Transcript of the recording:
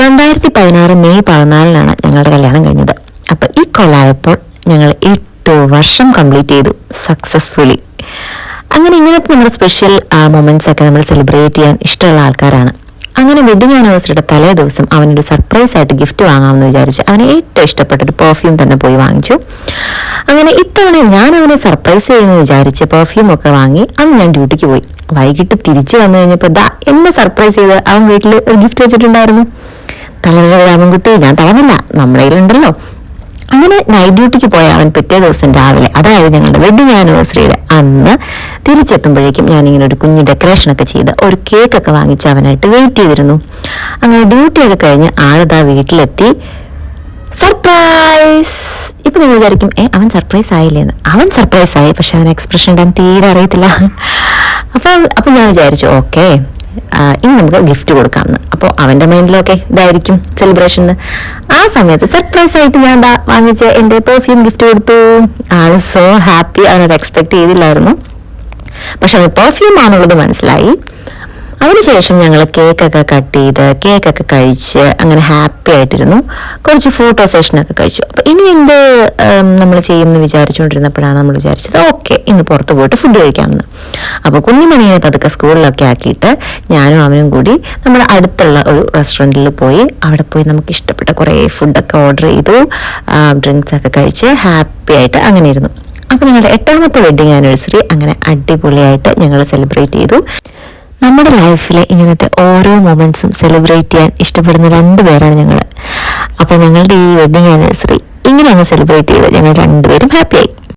രണ്ടായിരത്തി പതിനാറ് മെയ് പതിനാലിനാണ് ഞങ്ങളുടെ കല്യാണം കഴിഞ്ഞത്. അപ്പോൾ ഈ കൊല്ലായപ്പോൾ ഞങ്ങൾ എട്ട് വർഷം കംപ്ലീറ്റ് ചെയ്തു സക്സസ്ഫുള്ളി അങ്ങനെ ഇങ്ങനത്തെ നമ്മുടെ സ്പെഷ്യൽ മൊമെന്റ്സ് ഒക്കെ നമ്മൾ സെലിബ്രേറ്റ് ചെയ്യാൻ ഇഷ്ടമുള്ള ആൾക്കാരാണ്. അങ്ങനെ വെഡിങ് ആനിവേഴ്സറിയുടെ തലേ ദിവസം അവനൊരു സർപ്രൈസ് ആയിട്ട് ഗിഫ്റ്റ് വാങ്ങാമെന്ന് വിചാരിച്ച് അവന് ഏറ്റവും ഇഷ്ടപ്പെട്ട ഒരു പെർഫ്യൂം തന്നെ പോയി വാങ്ങിച്ചു. അങ്ങനെ ഇത്തവണ ഞാൻ അവനെ സർപ്രൈസ് ചെയ്യുമെന്ന് വിചാരിച്ച് പെർഫ്യൂം ഒക്കെ വാങ്ങി അന്ന് ഞാൻ ഡ്യൂട്ടിക്ക് പോയി. വൈകിട്ട് തിരിച്ചു വന്നു കഴിഞ്ഞപ്പോൾ ദാ എന്നെ സർപ്രൈസ് ചെയ്ത് അവൻ വീട്ടിൽ ഒരു ഗിഫ്റ്റ് വെച്ചിട്ടുണ്ടായിരുന്നു. തളരുടെ രാമൻകുട്ടി ഞാൻ തളർന്നില്ല നമ്മുടെ കയ്യിലുണ്ടല്ലോ. അങ്ങനെ നൈറ്റ് ഡ്യൂട്ടിക്ക് പോയ അവൻ പിറ്റേ ദിവസം രാവിലെ അതായത് ഞങ്ങളുടെ വെഡിങ് ആനിവേഴ്സറിയുടെ അന്ന് തിരിച്ചെത്തുമ്പോഴേക്കും ഞാനിങ്ങനെ ഒരു കുഞ്ഞു ഡെക്കറേഷൻ ഒക്കെ ചെയ്ത് ഒരു കേക്ക് ഒക്കെ വാങ്ങിച്ച് അവനായിട്ട് വെയിറ്റ് ചെയ്തിരുന്നു. അങ്ങനെ ഡ്യൂട്ടിയൊക്കെ കഴിഞ്ഞ് ആളിതാ വീട്ടിലെത്തി. സർപ്രൈസ് ഇപ്പൊ നിങ്ങൾ വിചാരിക്കും ഏ അവൻ സർപ്രൈസ് ആയില്ലേന്ന്? അവൻ സർപ്രൈസ് ആയി പക്ഷെ അവൻ എക്സ്പ്രഷൻ ഇടാൻ തീരെ അറിയത്തില്ല. അപ്പൊ അപ്പൊ ഞാൻ വിചാരിച്ചു ഓക്കെ ഇനി നമുക്ക് ഗിഫ്റ്റ് കൊടുക്കാമെന്ന് അപ്പോൾ അവന്റെ മൈൻഡിലൊക്കെ ഇതായിരിക്കും സെലിബ്രേഷൻ ആ സമയത്ത് സർപ്രൈസ് ആയിട്ട് ഞാൻ വാങ്ങിച്ച എന്റെ പെർഫ്യൂം ഗിഫ്റ്റ് കൊടുത്തു. ആ സോ ഹാപ്പി അവനത് എക്സ്പെക്ട് ചെയ്തില്ലായിരുന്നു. പക്ഷെ അത് പെർഫ്യൂം ആണെന്നുള്ളത് മനസ്സിലായി. അതിനുശേഷം ഞങ്ങൾ കേക്കൊക്കെ കട്ട് ചെയ്ത് കേക്കൊക്കെ കഴിച്ച് അങ്ങനെ ഹാപ്പി ആയിട്ടിരുന്നു. കുറച്ച് ഫോട്ടോ സെഷനൊക്കെ കഴിച്ചു. അപ്പോൾ ഇനി എന്ത് നമ്മൾ ചെയ്യുമെന്ന് വിചാരിച്ചുകൊണ്ടിരുന്നപ്പോഴാണ് നമ്മൾ വിചാരിച്ചത് ഓക്കെ ഇന്ന് പുറത്ത് പോയിട്ട് ഫുഡ് കഴിക്കാമെന്ന്. അപ്പോൾ കുഞ്ഞുമണിയെ പതുക്കെ സ്കൂളിലൊക്കെ ആക്കിയിട്ട് ഞാനും അവനും കൂടി നമ്മുടെ അടുത്തുള്ള ഒരു റെസ്റ്റോറന്റിൽ പോയി അവിടെ പോയി നമുക്ക് ഇഷ്ടപ്പെട്ട കുറേ ഫുഡൊക്കെ ഓർഡർ ചെയ്തു ഡ്രിങ്ക്സൊക്കെ കഴിച്ച് ഹാപ്പി ആയിട്ട് അങ്ങനെ ഇരുന്നു. അപ്പോൾ ഞങ്ങളുടെ എട്ടാമത്തെ വെഡിങ് ആനിവേഴ്സറി അങ്ങനെ അടിപൊളിയായിട്ട് ഞങ്ങൾ സെലിബ്രേറ്റ് ചെയ്തു. നമ്മുടെ ലൈഫിലെ ഇങ്ങനത്തെ ഓരോ മൊമെന്റ്സും സെലിബ്രേറ്റ് ചെയ്യാൻ ഇഷ്ടപ്പെടുന്ന രണ്ട് പേരാണ് ഞങ്ങൾ അപ്പോൾ ഞങ്ങളുടെ ഈ വെഡിങ് ആനിവേഴ്സറി ഇങ്ങനെ അങ്ങ് സെലിബ്രേറ്റ് ചെയ്ത് ഞങ്ങൾ രണ്ടുപേരും ഹാപ്പിയായി